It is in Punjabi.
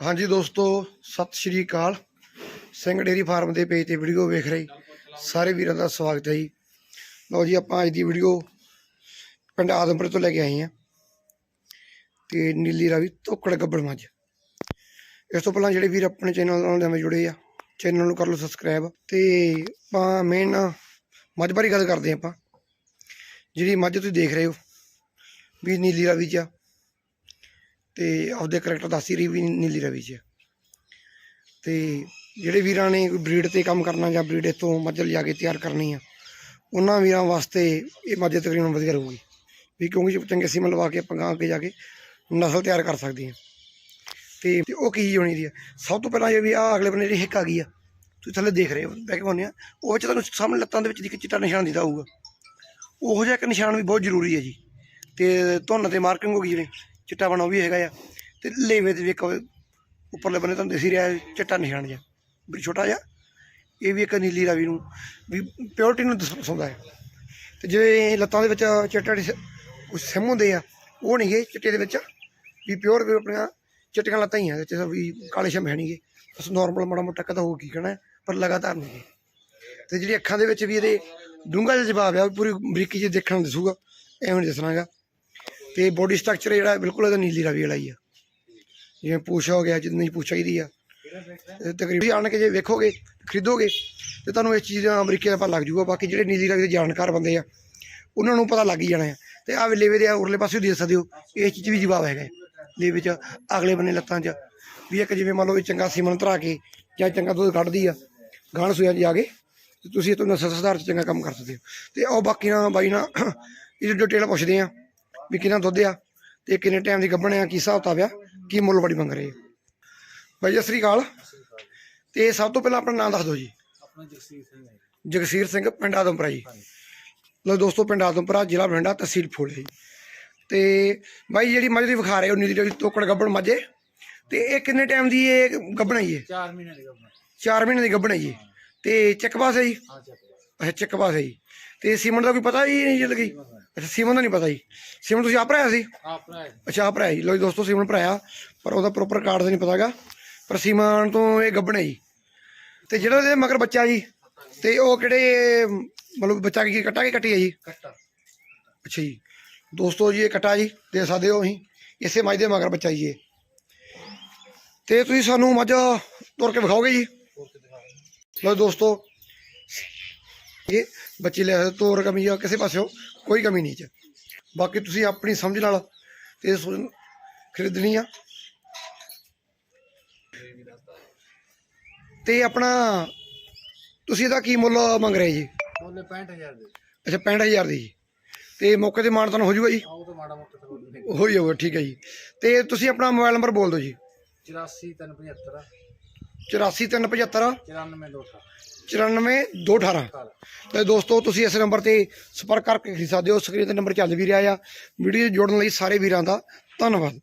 ਹਾਂਜੀ ਦੋਸਤੋ, ਸਤਿ ਸ਼੍ਰੀ ਅਕਾਲ। ਸਿੰਘ ਡੇਰੀ ਫਾਰਮ ਦੇ ਪੇਜ ਤੇ ਵੀਡੀਓ ਵੇਖ ਰਹੇ ਸਾਰੇ ਵੀਰਾਂ ਦਾ ਸਵਾਗਤ ਹੈ ਜੀ। ਲਓ ਜੀ, ਆਪਾਂ ਅੱਜ ਦੀ ਵੀਡੀਓ ਪਿੰਡ ਆਦਮਪੁਰ ਤੋਂ ਲੈ ਕੇ ਆਏ ਹਾਂ ਤੇ ਨੀਲੀ ਰਾਵੀ ਧੋਕੜ ਗੱਬੜ ਮੱਝ। ਇਸ ਤੋਂ ਪਹਿਲਾਂ ਜਿਹੜੇ ਵੀਰ ਆਪਣੇ ਚੈਨਲ ਨਾਲ ਨਵੇਂ ਜੁੜੇ ਆ, ਚੈਨਲ ਨੂੰ ਕਰ ਲਓ ਸਬਸਕ੍ਰਾਈਬ ਤੇ ਆਪਾਂ ਮੇਨ ਮੱਝ ਬਾਰੇ ਗੱਲ ਕਰਦੇ ਹਾਂ ਆਪਾਂ। ਜਿਹੜੀ ਮੱਝ ਤੁਸੀਂ ਦੇਖ ਰਹੇ ਹੋ, ਵੀ ਨੀਲੀ ਰਾਵੀ ਚ ਆ। ਤੇ ਆਪਦੇ ਕਰੈਕਟਰ ਦੱਸ ਹੀ ਰਹੀ ਵੀ ਨੀਲੀ ਰਵੀ ਚ। ਤੇ ਜਿਹੜੇ ਵੀਰਾਂ ਨੇ ਕੋਈ ਬਰੀਡ ਤੇ ਕੰਮ ਕਰਨਾ ਜਾਂ ਬਰੀਡ ਤੋਂ ਮੱਝ ਲਿਜਾ ਕੇ ਤਿਆਰ ਕਰਨੀ ਆ, ਉਹਨਾਂ ਵੀਰਾਂ ਵਾਸਤੇ ਇਹ ਮੱਝ ਤਕਰੀਬਨ ਵਧੀਆ ਰਹੂਗੀ। ਵੀ ਕਿਉਂਕਿ ਚੰਗੇ ਸੀਮਨ ਲਵਾ ਕੇ ਆਪਾਂ ਗਾਂ ਅੱਗੇ ਜਾ ਕੇ ਨਸਲ ਤਿਆਰ ਕਰ ਸਕਦੇ ਹਾਂ ਤੇ ਉਹ ਕੀ ਚੀਜ਼ ਹੋਣੀ ਦੀ ਆ? ਸਭ ਤੋਂ ਪਹਿਲਾਂ ਇਹ ਵੀ ਆ ਅਗਲੇ ਬੰਨੇ ਜਿਹੜੀ ਹਿੱਕ ਆ ਗਈ ਆ, ਤੁਸੀਂ ਥੱਲੇ ਦੇਖ ਰਹੇ ਹੋ ਬੈਕ ਬੰਨੇ ਆ। ਉਹ ਵਿੱਚ ਤੁਹਾਨੂੰ ਸਾਹਮਣੇ ਲੱਤਾਂ ਦੇ ਵਿੱਚ ਦੀ ਚਿੱਟਾ ਨਿਸ਼ਾਨ ਦਿਖਦਾ ਹੋਊਗਾ। ਉਹੋ ਜਿਹਾ ਇੱਕ ਨਿਸ਼ਾਨ ਵੀ ਬਹੁਤ ਜ਼ਰੂਰੀ ਹੈ ਜੀ। ਤੇ ਧੁੰਨ ਤੇ ਮਾਰਕਿੰਗ ਹੋ ਗਈ ਜਿਵੇਂ ਚਿੱਟਾ ਬਣਾ ਉਹ ਵੀ ਹੈਗਾ ਆ। ਤੇ ਲੇਵੇ ਤੇ ਵੀ ਇੱਕ ਉੱਪਰਲੇ ਬੰਨੇ ਤੁਹਾਨੂੰ ਦਿਸ ਹੀ ਰਿਹਾ ਚਿੱਟਾ ਨਿਸ਼ਾਨ ਜਿਹਾ। ਵੀ ਛੋਟਾ ਜਿਹਾ। ਇਹ ਵੀ ਇੱਕ ਨੀਲੀ ਰਾਵੀ ਨੂੰ ਵੀ ਪਿਓਰਟੀ ਨੂੰ ਦਰਸਾਉਂਦਾ ਹੈ ਤੇ ਜਿਵੇਂ ਲੱਤਾਂ ਦੇ ਵਿੱਚ ਚਿੱਟਾ ਕੁਝ ਸਿਮ ਹੁੰਦੇ ਆ, ਉਹ ਨਹੀਂ ਗੇ ਚਿੱਟੇ ਦੇ ਵਿੱਚ। ਵੀ ਪਿਓਰ ਵੀ ਆਪਣੀਆਂ ਚਿੱਟੀਆਂ ਲੱਤਾਂ ਹੀ ਆ ਵਿੱਚ ਵੀ ਕਾਲੇ ਸ਼ਮ ਹੈ ਨਹੀਂਗੇ ਬਸ ਨਾਰਮਲ ਮਾੜਾ ਮੋਟਾ ਕਦਾ ਹੋ ਕੀ ਕਹਿਣਾ ਪਰ ਲਗਾਤਾਰ ਨਹੀਂ ਗੇ। ਤੇ ਜਿਹੜੀ ਅੱਖਾਂ ਦੇ ਵਿੱਚ ਵੀ ਇਹਦੇ ਡੂੰਘਾ ਜਿਹਾ ਜਵਾਬ ਆ ਪੂਰੀ ਬਰੀਕੀ 'ਚ ਦੇਖਣ ਨੂੰ ਦਿਸੂਗਾ, ਐਵੇਂ ਨਹੀਂ ਦਿਸਣਾਗਾ। ਤੇ ਬੋਡੀ ਸਟਰਕਚਰ ਜਿਹੜਾ ਬਿਲਕੁਲ ਇਹਦਾ ਨੀਲੀ ਰਾਵੀ ਵਾਲਾ ਹੀ ਆ। ਜਿਵੇਂ ਪੂਛ ਹੋ ਗਿਆ, ਜਿੰਨੀ ਪੂਛ ਚਾਹੀਦੀ ਆ। ਇਹ ਤਕਰੀਬਨ ਆਣ ਕੇ ਜੇ ਵੇਖੋਗੇ, ਖਰੀਦੋਗੇ, ਤੇ ਤੁਹਾਨੂੰ ਇਸ ਚੀਜ਼ ਦਾ ਅਮਰੀਕਾ ਦਾ ਪਤਾ ਲੱਗ ਜੂਗਾ ਬਾਕੀ ਜਿਹੜੇ ਨੀਲੀ ਰਾਵੀ ਦੇ ਜਾਣਕਾਰ ਬੰਦੇ ਆ, ਉਹਨਾਂ ਨੂੰ ਪਤਾ ਲੱਗ ਹੀ ਜਾਣਾ ਆ। ਤੇ ਆ ਲੇਵੇ ਦੇ ਉਰਲੇ ਪਾਸੇ ਵੀ ਦੇ ਸਕਦੇ ਹੋ। ਇਹ ਚੀਜ਼ 'ਚ ਵੀ ਜਵਾਬ ਹੈਗਾ ਹੈ। ਲੇਵੇ 'ਚ, ਅਗਲੇ ਬੰਨੇ ਲੱਤਾਂ 'ਚ। ਵੀ ਇੱਕ ਜਿਵੇਂ ਮੰਨ ਲਓ ਵੀ ਚੰਗਾ ਸੀਮਨ ਧਰਾ ਕੇ, ਜਾਂ ਚੰਗਾ ਦੁੱਧ ਕੱਢਦੀ ਆ ਗਾਣ ਸੂਆ ਜਾ ਕੇ, ਤੇ ਤੁਸੀਂ ਇਹ ਤੋਂ ਨਸਲ ਸੁਧਾਰ 'ਚ ਚੰਗਾ ਕੰਮ ਕਰ ਸਕਦੇ ਹੋ। ਤੇ ਉਹ ਬਾਕੀ ਨਾਲ ਬਾਈ ਨਾਲ ਇਹ ਡਿਟੇਲ ਪੁੱਛਦੇ ਆ ਵੀ ਕਿੰਨਾ ਦੁੱਧ ਆ ਤੇ ਕਿੰਨੇ ਟਾਈਮ ਦੀ ਗੱਭਣ ਆ ਕੀ ਹਿਸਾਬ ਕਿਤਾਬ ਆ ਕੀ ਮੁੱਲ ਬੜੀ ਮੰਗ ਰਹੇ ਆ। ਬਾਈ ਸਤਿ ਸ੍ਰੀ ਅਕਾਲ। ਤੇ ਸਭ ਤੋਂ ਪਹਿਲਾਂ ਆਪਣਾ ਨਾਮ ਦੱਸ ਦਿਓ ਜੀ। ਆਪਣਾ ਜਗਸੀਰ ਸਿੰਘ ਹੈ ਜਗਸੀਰ ਸਿੰਘ ਪਿੰਡ ਆਦਮਪੁਰਾ ਜੀ। ਲੋ ਦੋਸਤੋ ਪਿੰਡ ਆਦਮਪੁਰਾ ਜ਼ਿਲ੍ਹਾ ਬਠਿੰਡਾ ਤਹਿਸੀਲ ਫੂਲੇ ਜੀ। ਤੇ ਬਾਈ ਜਿਹੜੀ ਮੱਝ ਦੀ ਵਿਖਾ ਰਹੇ ਹੋ ਨੀਲੀ ਜਿਹੜੀ ਤੋਕੜ ਗੱਭਣ ਮੱਝੇ ਤੇ ਇਹ ਕਿੰਨੇ ਟਾਈਮ ਦੀ ਇਹ ਗੱਭਣ ਹੈ ਜੀ 4 ਮਹੀਨੇ ਦੀ ਗੱਭਣ। 4 ਮਹੀਨੇ ਦੀ ਗੱਭਣ ਹੈ ਜੀ ਤੇ ਚੱਕਵਾਸ ਹੈ ਜੀ? ਹਾਂ ਚੱਕ ਅੱਛਾ ਚੱਕਵਾਸ ਹੈ ਜੀ। ਤੇ ਸੀਮਨ ਦਾ ਕੋਈ ਪਤਾ ਹੀ ਨਹੀਂ ਜੀ ਲੱਗੀ ਅੱਛਾ ਸੀਮਨ ਦਾ ਨਹੀਂ ਪਤਾ ਜੀ। ਸੀਮਨ ਤੁਸੀਂ ਆਪ ਭਰਾਇਆ ਸੀ? ਆਪਣਾ ਹੈ ਅੱਛਾ ਆਪ ਭਰਾਇਆ ਜੀ। ਲੋ ਜੀ ਦੋਸਤੋ ਸੀਮਨ ਭਰਾਇਆ ਪਰ ਉਹਦਾ ਪ੍ਰੋਪਰ ਕਾਰਡ ਤਾਂ ਨਹੀਂ ਪਤਾਗਾ ਪਰ ਸੀਮਨ ਤੋਂ ਇਹ ਗੱਭਣ ਹੈ ਜੀ। ਤੇ ਜਿਹੜਾ ਇਹਦੇ ਮਗਰ ਬੱਚਾ ਜੀ ਤੇ ਉਹ ਕਿਹੜੇ ਮਤਲਬ ਬੱਚਾ ਕੀ ਕੱਟਾ ਕੀ ਕੱਟੀ ਹੈ ਜੀ? ਕੱਟਾ। ਅੱਛਾ ਜੀ। ਦੋਸਤੋ ਜੀ ਇਹ ਕਟਾ ਜੀ। ਦੇ ਸਕਦੇ ਹੋ ਅਸੀਂ। ਇਸੇ ਮੱਝ ਦੇ ਮਗਰ ਬੱਚਾ ਜੀ ਇਹ। ਤੇ ਤੁਸੀਂ ਸਾਨੂੰ ਮੱਝ ਤੁਰ ਕੇ ਵਿਖਾਓਗੇ ਜੀ? ਲੋ ਦੋਸਤੋ ਇਹ ਬੱਚੇ ਲੈ ਸਕਦੇ ਤੋਰ ਕਮੀ ਆ ਕਿਸੇ ਪਾਸਿਓ ਕੋਈ ਕਮੀ ਨਹੀਂ ਚ ਬਾਕੀ ਤੁਸੀਂ ਆਪਣੀ ਸਮਝ ਨਾਲ ਤੇ ਸੋ- ਖਰੀਦਣੀ ਆ। ਤੇ ਆਪਣਾ ਤੁਸੀਂ ਇਹਦਾ ਕੀ ਮੁੱਲ ਮੰਗ ਰਹੇ ਜੀ? ਬੋਲੇ 65000 ਦੇ। ਅੱਛਾ 65000 ਦੀ ਜੀ। ਤੇ ਮੌਕੇ ਤੇ ਮਾਨਤਨ ਹੋ ਜੂਗਾ ਜੀ? ਆਓ ਤਾਂ ਮਾੜਾ ਮੋਟਾ ਤਾਂ ਬੋਲੇ ਹੋ ਜਾਊਗਾ ਠੀਕ ਹੈ ਜੀ। ਤੇ ਤੁਸੀਂ ਆਪਣਾ ਮੋਬਾਈਲ ਨੰਬਰ ਬੋਲ ਦਿਓ ਜੀ। 84 375 84375 94 ਲੋਟਾ 94218 ਤੇ ਦੋਸਤੋ ਤੁਸੀਂ ਇਸ ਨੰਬਰ ਤੇ ਸੰਪਰਕ ਕਰਕੇ ਖਰੀਦ ਸਕਦੇ ਹੋ। ਸਕਰੀਨ ਤੇ ਨੰਬਰ ਚੱਲ ਵੀ ਰਿਹਾ ਆ। ਵੀਡੀਓ ਜੋੜਨ ਲਈ ਸਾਰੇ ਵੀਰਾਂ ਦਾ ਧੰਨਵਾਦ।